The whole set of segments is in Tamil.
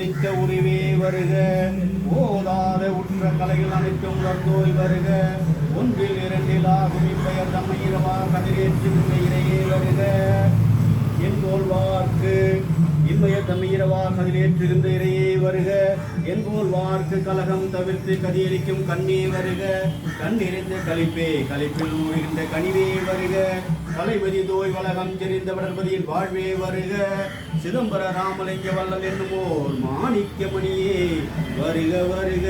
நித்த உரிவே வருக. ஓதாத உற்ற கலைகள் அனைத்தும் வந்தோய் வருக. ஒன்றில் இரண்டில் ஆகும் இப்பெயர் தம்மை இரவா கதிரேற்றுகின்ற இறையே வருக. இம்மைய தம்மை இரவா இறையே வருக. என்போல் வார்க்கு கலகம் தவிர்த்து கதியளிக்கும் கண்ணே வருக. கண்ணிறைந்த கழிப்பே கழிப்பில் ஊறுகின்ற கனிவே வருக. கலைமதி தோய் வளகம் தெரிந்த வளர்மதியின் வாழ்வே வருக. சிதம்பர ராமலிங்க வல்லல் என்னுமோர் மாணிக்கமணியே வருக வருக.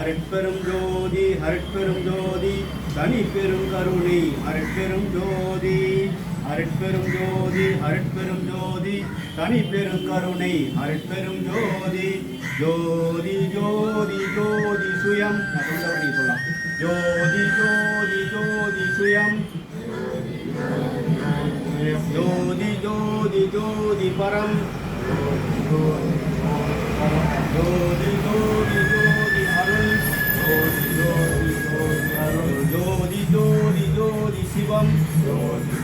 அருட்பெரும் ஜோதி அருட்பெரும் ஜோதி தனி பெரும் கருணை அருட்பெரும் ஜோதி. அருட்பெரும் ஜோதி அருட்பெரும் ஜோதி தனி பெரும் கருணை அருட்பெரும் ஜோதி. ஜோதி ஜோதி ஜோதி சுயம். நான் சொல்றத சொல்லலாம். ஜோதி ஜோதி ஜோதி சுயம். ஜோதி ஜோதி ஜோதி பரம்.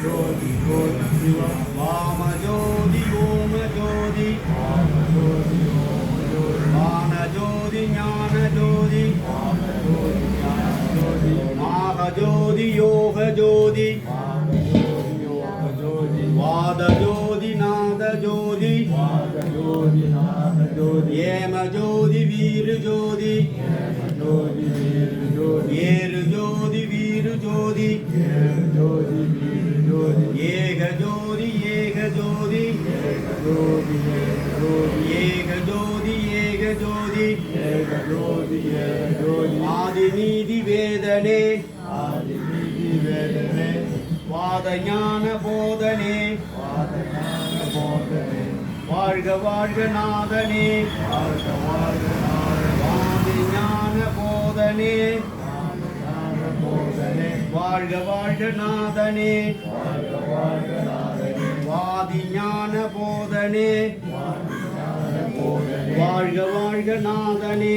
ஜோதி ஜோதி ஜோதி சிவம் வாம ஜோதி ஓம ஜோதி வாம ஜோதி ஓம ஜோதி ஞான ஜோதி ஞான ஜோதி ஞான ஜோதி ஞான ஜோதி மாக ஜோதி யோக ஜோதி வாத ஜோதி நாத ஜோதி ஏம ஜோதி வீரு ஜோதி ஏறு ஜோதி ஆதி நீதி வேதனே வாத ஞான போதனே வாழ்க வாழ்க நாதனே வாதி ஞான போதனே வாழ்க வாழ்க நாதனே வாதி ஞான போதனே வாழ்க வாழ்க நாதனே.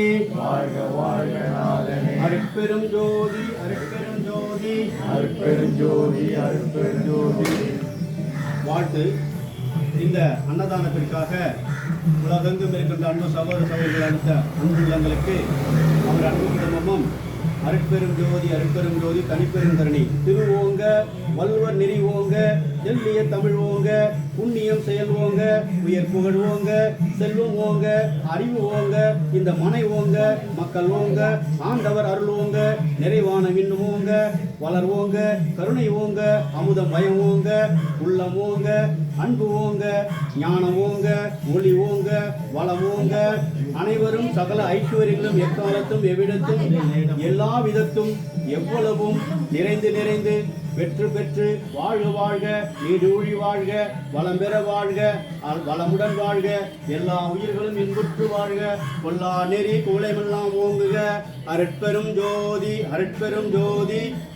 அருட்பெரும் ஜோதி அருட்பெரும் ஜோதி. அருட்பெருஞ்சோதி அருட்பெருஞ்சோதி வாழ்த்து இந்த அன்னதானத்திற்காக உலகெங்கும் இருக்கின்ற அன்பு சகோதர சகோதரிகள் அளித்த அன்பு உள்ளங்களுக்கு அவர் அன்பு குடும்பமும் அருட்பெரும் ஜோதி அருட்பெரும் ஜோதி தனிப்பெரும் தரணி. திருவோங்க வல்வர் நெறி ஓங்க தெல்லிய தமிழ் ஓங்க புண்ணியம் செயல் ஓங்க உயர் புகழ் ஓங்க செல்வம் ஓங்க அறிவு ஓங்க இந்த மனை ஓங்க மக்கள் ஓங்க ஆண்டவர் அருள் ஓங்க நிறைவான விண்ணும் ஓங்க வளர் ஓங்க கருணை ஓங்க அமுதம் பயம் ஓங்க உள்ளம் ஓங்க அன்பு ஓங்க ஞானம் ஓங்க ஒளி ஓங்க வளம் ஓங்க அனைவரும் சகல ஐஸ்வர்யங்களும் எக்காலத்தும் எவ்விடத்தும் எல்லா விதத்தும் எவ்வளவும் நிறைந்து நிறைந்து பெற்று பெற்று வாழ்க வாழ்க நீடூழி வாழ்க வளம் பெற வாழ்க வளமுடன் வாழ்க எல்லா உயிர்களும் இன்புற்று வாழ்க கொல்லா நெறி குலைமெல்லாம் ஓங்குக அருட்பெரும் ஜோதி அருட்பெரும் ஜோதி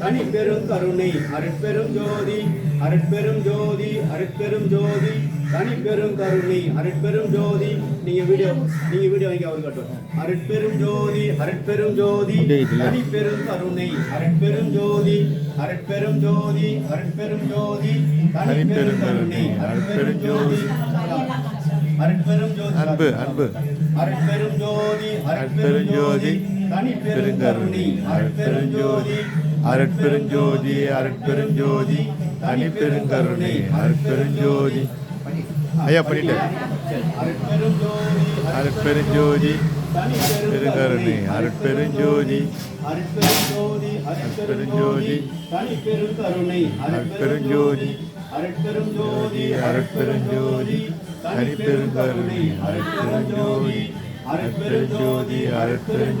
தனிப்பெரும் கருணை அருட்பெரும் ஜோதி அருட்பெரும் ஜோதி அருட்பெரும் ஜோதி தனிப்பெரும் கருணை அருட்பெரும் ஜோதி நீங்க வீடியோ நீங்க வீடியோ வாங்கி அவர் கட்டும் அருட்பெரும் ஜோதி அருட்பெரும் ஜோதி தனிப்பெரும் கருணை அருட்பெரும் ஜோதி அருட்பெரும் ஜோதி அருட்பெரும் ஜோதி தனிப்பெரும் கருணை அருட்பெரும் ஜோதி அருட்பெரும் ஜோதி அன்பு அன்பு அருட்பெரும் ஜோதி அருட்பெரும் ஜோதி தனிப்பெரும் கருணை அருட்பெரும் ஜோதி அருட்பெருஞ்சோதி அருட்பெருஞ்சோதி தனிப்பெருங்கருணை அருட்பெருஞ்சோதி. ஐயா பண்ணிட்டு. அருட்பெரும் ஜோதி அருட்பெருஞ்சோதி. பெருங்கருணை அருட்பெருஞ்சோதி அருட்பெரும் ஜோதி அருட்பெரும் ஜோதி தனிப்பெரும் கருணை அருட்பெரும் ஜோதி அருட்பெரும்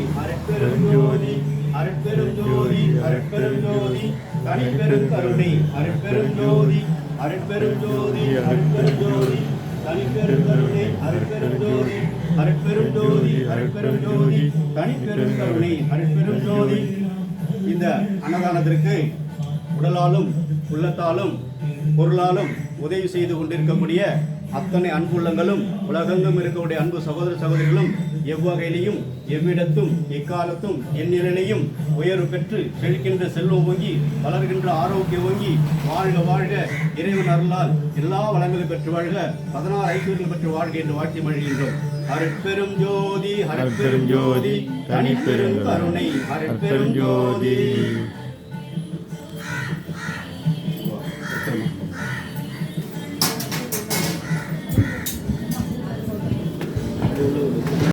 அருட்பெரும் ஜோதி அருட்பெரும் ஜோதி தனிப்பெரும் கருணை. அருட்பெரும் ஜோதி அருட்பெரும் ஜோதி அருட்பெரும் ஜோதி தனிப்பெரும் கருணை அருட்பெரும் ஜோதி அருட்பெரும் ஜோதி அருட்பெரும் ஜோதி தனிப்பெரும் கருணை அருட்பெரும் ஜோதி இந்த அன்னதானத்திற்கு உடலாலும் உள்ளத்தாலும் பொருளாலும் உதவி செய்து கொண்டிருக்கக்கூடிய அத்தனை அன்புள்ளங்களும் உலகெங்கும் இருக்கக்கூடிய அன்பு சகோதர சகோதரிகளும் எவ்வகையிலையும் எவ்விடத்தும் எக்காலத்தும் எந்நிலையிலையும் உயர்வு பெற்று செழிக்கின்ற செல்வம் ஓங்கி வளர்கின்ற ஆரோக்கியம் ஓங்கி வாழ்க வாழ்க. இறைவன் அருளால் எல்லா வளங்களும் பெற்று வாழ்க. பதினாறு ஐஸ்வர்யங்கள் பெற்று வாழ்க என்று வாழ்த்தி மகிழ்கின்றோம். அருட்பெரும் ஜோதி அருட்பெரும் ஜோதி தனிப்பெரும் கருணை அருட்பெரும் ஜோதி.